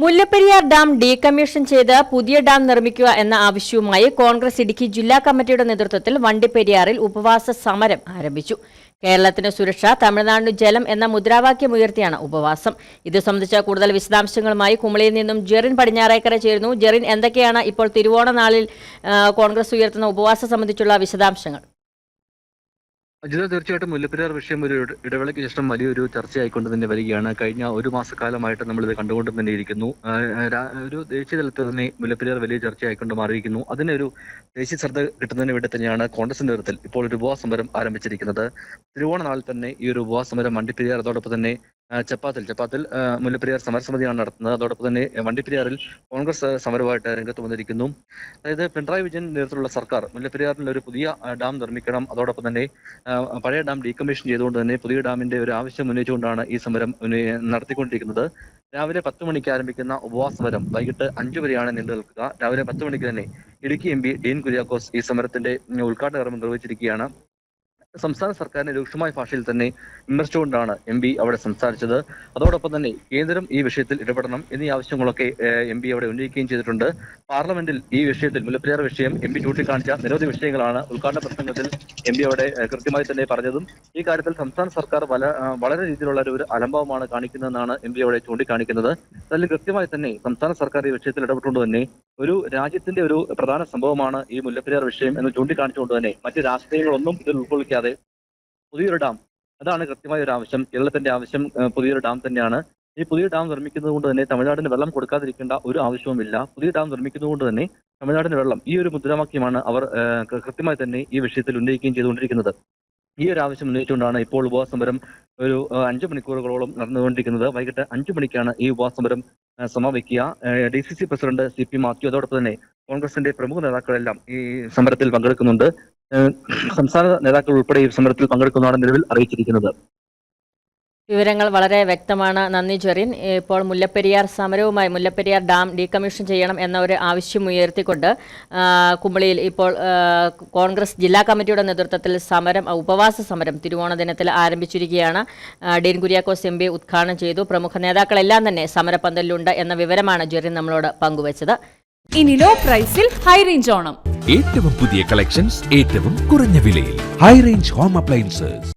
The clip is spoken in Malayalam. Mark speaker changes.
Speaker 1: മുല്ലപ്പെരിയാർ ഡാം ഡീകമ്മീഷൻ ചെയ്ത് പുതിയ ഡാം നിർമ്മിക്കുക എന്ന ആവശ്യവുമായി കോൺഗ്രസ് ഇടുക്കി ജില്ലാ കമ്മിറ്റിയുടെ നേതൃത്വത്തിൽ വണ്ടിപ്പെരിയാറിൽ ഉപവാസ സമരം ആരംഭിച്ചു. കേരളത്തിന് സുരക്ഷ തമിഴ്നാടിന് ജലം എന്ന മുദ്രാവാക്യം ഉയർത്തിയാണ് ഉപവാസം. ഇത് സംബന്ധിച്ച കൂടുതൽ വിശദാംശങ്ങളുമായി കുമളിയിൽ നിന്നും ജെറിൻ പടിഞ്ഞാറേക്കര ചേരുന്നു. ജെറിൻ എന്തൊക്കെയാണ് ഇപ്പോൾ തിരുവോണ നാളിൽ കോൺഗ്രസ് ഉയർത്തുന്ന ഉപവാസം സംബന്ധിച്ചുള്ള വിശദാംശങ്ങൾ?
Speaker 2: അജിത തീർച്ചയായിട്ടും മുല്ലപ്പെരിയാർ വിഷയം ഒരു ഇടവേളയ്ക്ക് ശേഷം വലിയൊരു ചർച്ചയായിക്കൊണ്ട് തന്നെ വരികയാണ്. കഴിഞ്ഞ ഒരു മാസക്കാലമായിട്ട് നമ്മളിത് കണ്ടുകൊണ്ട് തന്നെ ഇരിക്കുന്നു. ഒരു ദേശീയ തലത്തിൽ തന്നെ മുല്ലപ്പെരിയാർ വലിയ ചർച്ചയായിക്കൊണ്ട് മാറിയിരിക്കുന്നു. ഒരു ദേശീയ ശ്രദ്ധ കിട്ടുന്നതിന് വേണ്ടി തന്നെയാണ് കോൺഗ്രസിന്റെ നേതൃത്വത്തിൽ ഇപ്പോൾ ഒരു ഉപവാസ സമരം ആരംഭിച്ചിരിക്കുന്നത്. തിരുവോണ നാളിൽ തന്നെ ഈ ഒരു ഉപവാസ സമരം വണ്ടിപ്പെരിയാർ അതോടൊപ്പം തന്നെ ചപ്പാത്തിൽ ചപ്പാത്തിൽ മുല്ലപ്പെരിയാർ സമരസമിതിയാണ് നടത്തുന്നത്. അതോടൊപ്പം തന്നെ വണ്ടിപ്പെരിയാറിൽ കോൺഗ്രസ് സമരവുമായിട്ട് രംഗത്ത് വന്നിരിക്കുന്നു. അതായത് പിണറായി വിജയൻ നേതൃത്വത്തിലുള്ള സർക്കാർ മുല്ലപ്പെരിയാറിൽ ഒരു പുതിയ ഡാം നിർമ്മിക്കണം. അതോടൊപ്പം തന്നെ പഴയ ഡാം ഡീകമ്മീഷൻ ചെയ്തുകൊണ്ട് തന്നെ പുതിയ ഡാമിന്റെ ഒരു ആവശ്യം ഉന്നയിച്ചുകൊണ്ടാണ് ഈ സമരം നടത്തിക്കൊണ്ടിരിക്കുന്നത്. രാവിലെ പത്ത് മണിക്ക് ആരംഭിക്കുന്ന ഉപവാസ സമരം വൈകിട്ട് അഞ്ചു വരെയാണ് നീണ്ടു നിൽക്കുക രാവിലെ പത്ത് മണിക്ക് തന്നെ ഇടുക്കി എം പി ഡീൻ കുര്യാക്കോസ് ഈ സമരത്തിന്റെ ഉദ്ഘാടന കർമ്മം നിർവഹിച്ചിരിക്കുകയാണ്. സംസ്ഥാന സർക്കാരിനെ രൂക്ഷമായ ഭാഷയിൽ തന്നെ വിമർശിച്ചുകൊണ്ടാണ് എം പി അവിടെ സംസാരിച്ചത്. അതോടൊപ്പം തന്നെ കേന്ദ്രം ഈ വിഷയത്തിൽ ഇടപെടണം എന്നീ ആവശ്യങ്ങളൊക്കെ എം പി അവിടെ ഉന്നയിക്കുകയും ചെയ്തിട്ടുണ്ട്. പാർലമെന്റിൽ ഈ വിഷയത്തിൽ മുല്ലപ്പെരിയാർ വിഷയം എം പി ചൂണ്ടിക്കാണിച്ച നിരവധി വിഷയങ്ങളാണ് ഉദ്ഘാടന പ്രസംഗത്തിൽ എം പി അവിടെ കൃത്യമായി തന്നെ പറഞ്ഞതും. ഈ കാര്യത്തിൽ സംസ്ഥാന സർക്കാർ വല വളരെ രീതിയിലുള്ള ഒരു അലംഭാവമാണ് കാണിക്കുന്നതെന്നാണ് എം പി അവിടെ ചൂണ്ടിക്കാണിക്കുന്നത്. അതിൽ കൃത്യമായി തന്നെ സംസ്ഥാന സർക്കാർ ഈ വിഷയത്തിൽ ഇടപെട്ടുകൊണ്ട് തന്നെ ഒരു രാജ്യത്തിന്റെ ഒരു പ്രധാന സംഭവമാണ് ഈ മുല്ലപ്പെരിയാർ വിഷയം എന്ന് ചൂണ്ടിക്കാണിച്ചുകൊണ്ട് തന്നെ മറ്റ് രാഷ്ട്രീയങ്ങളൊന്നും ഇതിൽ ഉൾക്കൊള്ളിക്കാതെ പുതിയൊരു ഡാം. അതാണ് കൃത്യമായ ഒരു ആവശ്യം. കേരളത്തിന്റെ ആവശ്യം പുതിയൊരു ഡാം തന്നെയാണ്. ഈ പുതിയ ഡാം നിർമ്മിക്കുന്നത് കൊണ്ട് തന്നെ തമിഴ്നാടിന് വെള്ളം കൊടുക്കാതിരിക്കേണ്ട ഒരു ആവശ്യവുമില്ല. പുതിയ ഡാം നിർമ്മിക്കുന്നത് കൊണ്ട് തന്നെ തമിഴ്നാടിന് വെള്ളം ഈ ഒരു മുദ്രാവാക്യമാണ് അവർ കൃത്യമായി തന്നെ ഈ വിഷയത്തിൽ ഉന്നയിക്കുകയും ചെയ്തുകൊണ്ടിരിക്കുന്നത്. ഈ ഒരു ആവശ്യം ഉന്നയിച്ചുകൊണ്ടാണ് ഇപ്പോൾ ഉപവാസ സമരം ഒരു അഞ്ചു മണിക്കൂറുകളോളം നടന്നുകൊണ്ടിരിക്കുന്നത്. വൈകിട്ട് അഞ്ചു മണിക്കാണ് ഈ ഉപവാസ സമരം ഏഹ്, സമാപിക്കുക D C C president C P Mathew അതോടൊപ്പം തന്നെ കോൺഗ്രസിന്റെ പ്രമുഖ നേതാക്കളെല്ലാം ഈ സമരത്തിൽ പങ്കെടുക്കുന്നുണ്ട്. സംസ്ഥാന നേതാക്കൾ ഉൾപ്പെടെ ഈ സമരത്തിൽ പങ്കെടുക്കുന്നതാണ് നിലവിൽ അറിയിച്ചിരിക്കുന്നത്.
Speaker 1: വിവരങ്ങൾ വളരെ വ്യക്തമാണ്. നന്ദി ജെറിൻ. ഇപ്പോൾ മുല്ലപ്പെരിയാർ സമരവുമായി മുല്ലപ്പെരിയാർ ഡാം ഡീകമ്മീഷൻ ചെയ്യണം എന്ന ഒരു ആവശ്യം ഉയർത്തിക്കൊണ്ട് കുമ്പളിയിൽ ഇപ്പോൾ കോൺഗ്രസ് ജില്ലാ കമ്മിറ്റിയുടെ നേതൃത്വത്തിൽ സമരം ഉപവാസ സമരം തിരുവോണ ദിനത്തിൽ ആരംഭിച്ചിരിക്കുകയാണ്. ഡീൻ കുര്യാക്കോസ് എം പി ഉദ്ഘാടനം ചെയ്തു. പ്രമുഖ നേതാക്കളെല്ലാം തന്നെ സമരപന്തലിലുണ്ട് എന്ന വിവരമാണ് ജെറിൻ നമ്മളോട് പങ്കുവച്ചത്.
Speaker 3: ഇനി ലോ പ്രൈസിൽ ഹൈ റേഞ്ച് ഓണം.
Speaker 4: ഏറ്റവും പുതിയ കളക്ഷൻസ് ഏറ്റവും കുറഞ്ഞ വിലയിൽ. High range home appliances